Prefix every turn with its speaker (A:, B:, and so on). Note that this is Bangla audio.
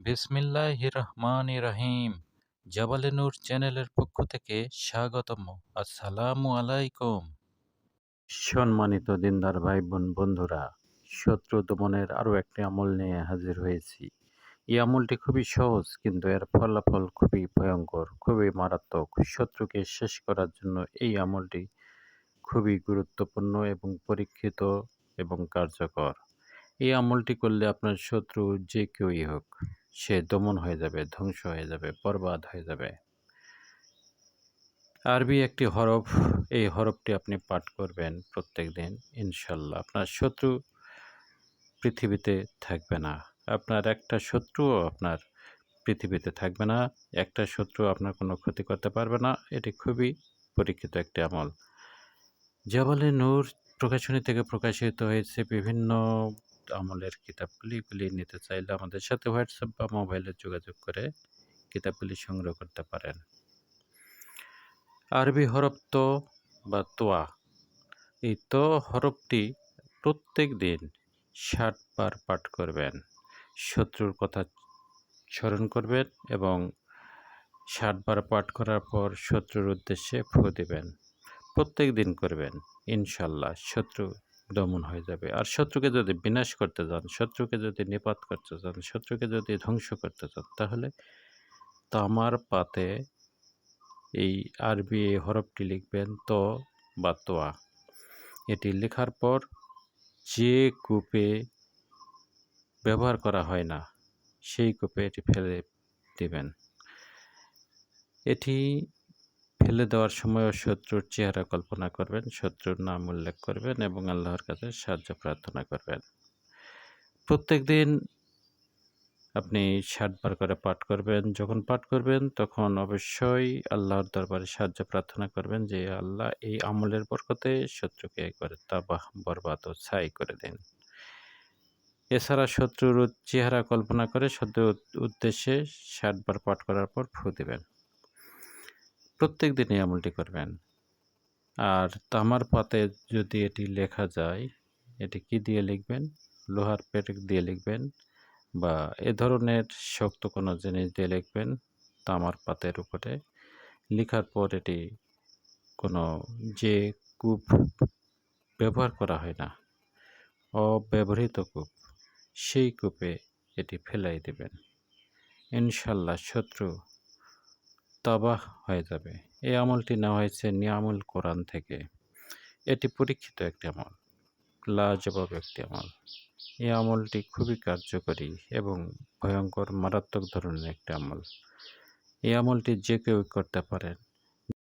A: বিসমিল্লাহ রহমান রহিম জাবালে নূর চ্যানেলের পক্ষ থেকে স্বাগতম আসসালামু আলাইকুম। সম্মানিত দিনদার ভাই বোন বন্ধুরা শত্রু দমনের আরও একটি আমল নিয়ে হাজির হয়েছি। এই আমলটি খুবই সহজ, কিন্তু এর ফলাফল খুবই ভয়ঙ্কর, খুবই মারাত্মক। শত্রুকে শেষ করার জন্য এই আমলটি খুবই গুরুত্বপূর্ণ এবং পরীক্ষিত এবং কার্যকর। এই আমলটি করলে আপনার শত্রু যে কেউই হোক। সে দমন হয়ে যাবে, ধ্বংস হয়ে যাবে, বরবাদ হয়ে যাবে। আরবি একটি হরফ, এই হরফটি আপনি পাঠ করবেন প্রত্যেক দিন, ইনশাল্লাহ। আপনার শত্রু পৃথিবীতে থাকবে না। আপনার একটা শত্রুও আপনার পৃথিবীতে থাকবে না। একটা শত্রু আপনার কোনো ক্ষতি করতে পারবে না। এটি খুবই পরীক্ষিত একটি আমল। জবালে নূর প্রকাশনী থেকে প্রকাশিত হয়েছে বিভিন্ন আমলের কিতাবগুলি এগুলি নিতে চাইলে আমাদের সাথে হোয়াটসঅ্যাপ বা মোবাইলে যোগাযোগ করে কিতাবগুলি সংগ্রহ করতে পারেন। আরবি হরফ তো বা তোয়া। এই তো হরফটি প্রত্যেক দিন ষাটবার পাঠ করবেন, শত্রুর কথা স্মরণ করবেন এবং ষাটবার পাঠ করার পর শত্রুর উদ্দেশ্যে ফু দেবেন। প্রত্যেক দিন করবেন, ইনশাল্লাহ শত্রু দমন হয়ে যাবে। আর শত্রুকে যদি বিনাশ করতে চান, শত্রুকে যদি নিপাত করতে চান, শত্রুকে যদি ধ্বংস করতে চান, তাহলে তামার পাতে এই আরবি এই হরফটি লিখবেন তো বা তোয়া। এটি লেখার পর যে কূপে ব্যবহার করা হয় না, সেই কূপে এটি ফেলে দেবেন। এটি ফেলে দেওয়ার সময়ও শত্রুর চেহারা কল্পনা করবেন, শত্রুর নাম উল্লেখ করবেন এবং আল্লাহর কাছে সাহায্য প্রার্থনা করবেন। প্রত্যেক দিন আপনি ষাটবার করে পাঠ করবেন। যখন পাঠ করবেন, তখন অবশ্যই আল্লাহর দরবারে সাহায্য প্রার্থনা করবেন যে, আল্লাহ, এই আমলের বরকতে শত্রুকে একবারে তাবাহ, বরবাদ ও ছাই করে দিন। এছাড়া শত্রুর চেহারা কল্পনা করে শত্রুর উদ্দেশ্যে ষাটবার পাঠ করার পর ফু দেবেন। প্রত্যেক দিনই আমলটি করবেন। আর তামার পাতে যদি এটি লেখা যায়, এটি কি দিয়ে লিখবেন? লোহার পেরেক দিয়ে লিখবেন বা এ ধরনের শক্ত কোনো জিনিস দিয়ে লিখবেন তামার পাতের উপরে। লেখার পর এটি কোনো যে কূপ ব্যবহার করা হয় না, অব্যবহৃত কূপ, সেই কূপে এটি ফেলাই দেবেন। ইনশাল্লাহ শত্রু তবাহ হয়ে যাবে। এই আমলটি নেওয়া হয়েছে নিয়ামুল কোরআন থেকে। এটি পরীক্ষিত একটি আমল, লাজবাব একটি আমল। এই আমলটি খুবই কার্যকরী এবং ভয়ঙ্কর, মারাত্মক ধরনের একটি আমল। এই আমলটি যে কেউ করতে পারেন